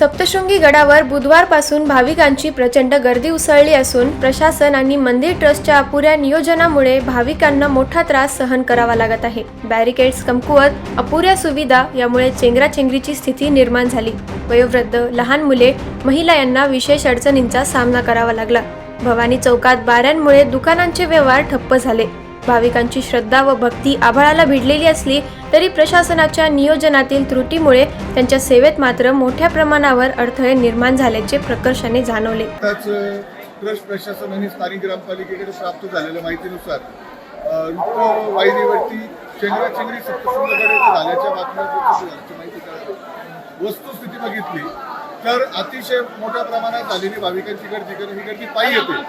सप्तशृंगी गडावर बुधवारपासून भाविकांची प्रचंड गर्दी उसळली असून प्रशासन आणि मंदिर ट्रस्टच्या अपुऱ्या नियोजनामुळे भाविकांना मोठा त्रास सहन करावा लागत आहे. बॅरिकेड्स कमकुवत अपुऱ्या सुविधा यामुळे चेंगराचेंगरीची स्थिती निर्माण झाली. वयोवृद्ध लहान मुले महिला यांना विशेष अडचणींचा सामना करावा लागला. भवानी चौकात बाऱ्यांमुळे दुकानांचे व्यवहार ठप्प झाले. भाविकांची श्रद्धा व भक्ती आभाळाला भिडलेली असली तरी प्रशासनाच्या नियोजनातील त्रुटीमुळे त्यांच्या सेवेत मात्र मोठ्या प्रमाणावर अडथळे निर्माण झाल्याचे प्रकर्षाने जाणवले. ट्रस्ट प्रशासन आणि स्थानिक ग्रामपालिकेकडे प्राप्त झालेल्या माहितीनुसार अ, रुक्ष वाहिनीवरती चेंगराचेंगरी सप्तशृंगकडे झाल्याच्या बातम्या वस्तुस्थिती बघितली. तर अतिशय मोठ्या प्रमाणात झालेली भाविकांची गर्दी कारण ही गर्दी पायी येते.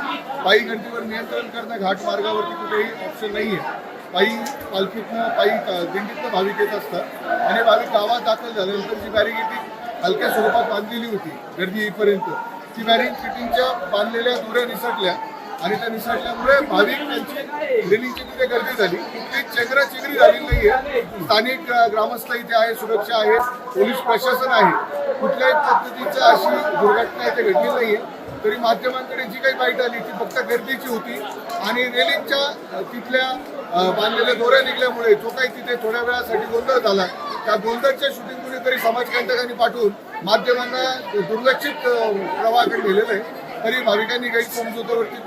पायी गर्दीवर नियंत्रण करणं घाट मार्गावरती कुठेही ऑप्शन नाही आहे पायी पालखीतनं पायी दिंडीतनं भाविक येत असतात. आणि भाविक गावात दाखल झाल्यानंतर जी बॅरिगेटी हलक्या स्वरूपात बांधलेली होती गर्दी येईपर्यंत. ती बॅरिंग फिटिंगच्या बांधलेल्या दुऱ्या निसटल्या. आणि त्या निसटल्यामुळे भाविक त्यांची रेलिंगची तिथे गर्दी झाली. कुठली चेंगरा चिंगरी झाली नाहीये. स्थानिक ग्रामस्थ इथे आहे सुरक्षा आहे पोलीस प्रशासन आहे. कुठल्याही पद्धतीचं अशी दुर्घटना इथे घडली नाहीये. तरी माध्यमांकडे जी काही बाईट आली ती फक्त गर्दीची होती. आणि रेलिंगच्या तिथल्या बांधलेल्या दोऱ्या निघल्यामुळे जो काही तिथे थोड्या वेळासाठी गोंधळ झाला त्या गोंधळच्या शूटिंग तरी समाजकंटकांनी पाठवून माध्यमांना दुर्लक्षित प्रवाहाकडे नेलेलं आहे. तरी भाविकांनी काही समजुतीवरती